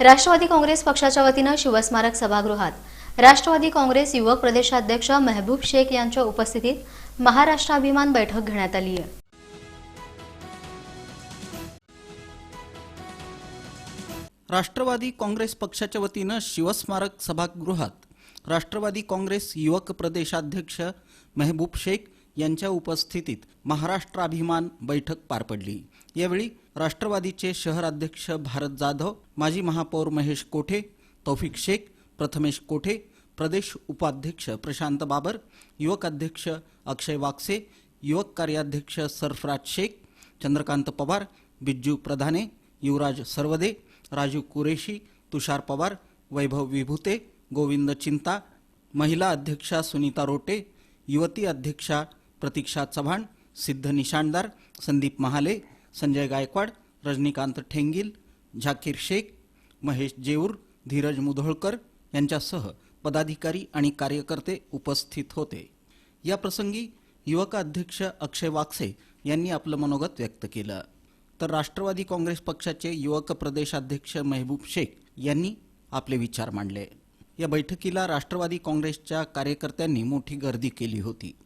राष्ट्रवादी काँग्रेस पक्षाच्या वतीनं शिवस्मारक सभागृहात. राष्ट्रवादी काँग्रेस युवक प्रदेशाध्यक्ष मेहबूब शेख यांच्या उपस्थितीत महाराष्ट्राभिमान बैठक घेण्यात आली आहे. राष्ट्रवादी काँग्रेस पक्षाच्या वतीनं शिवस्मारक सभागृहात राष्ट्रवादी काँग्रेस युवक प्रदेशाध्यक्ष मेहबूब शेख यांच्या उपस्थितीत महाराष्ट्राभिमान बैठक पार पडली. यावेळी राष्ट्रवादीचे शहराध्यक्ष भारत जाधव माजी महापौर महेश कोठे तौफिक शेख प्रथमेश कोठे प्रदेश उपाध्यक्ष प्रशांत बाबर युवक अध्यक्ष अक्षय वाक्से युवक कार्याध्यक्ष सरफराज शेख चंद्रकांत पवार बिज्जू प्रधाने युवराज सरवदे राजू कुरेशी तुषार पवार वैभव विभूते गोविंद चिंता महिला अध्यक्षा सुनीता रोटे युवती अध्यक्षा प्रतीक्षा चव्हाण सिद्ध निशाणदार संदीप महाले संजय गायकवाड रजनीकांत ठेंगील झाकीर शेख महेश जेऊर धीरज मुधोळकर यांच्यासह पदाधिकारी आणि कार्यकर्ते उपस्थित होते. या प्रसंगी युवक अध्यक्ष अक्षय वाक्से यांनी आपलं मनोगत व्यक्त केलं. तर राष्ट्रवादी काँग्रेस पक्षाचे युवक प्रदेशाध्यक्ष मेहबूब शेख यांनी आपले विचार मांडले. या बैठकीला राष्ट्रवादी काँग्रेसच्या कार्यकर्त्यांनी मोठी गर्दी केली होती.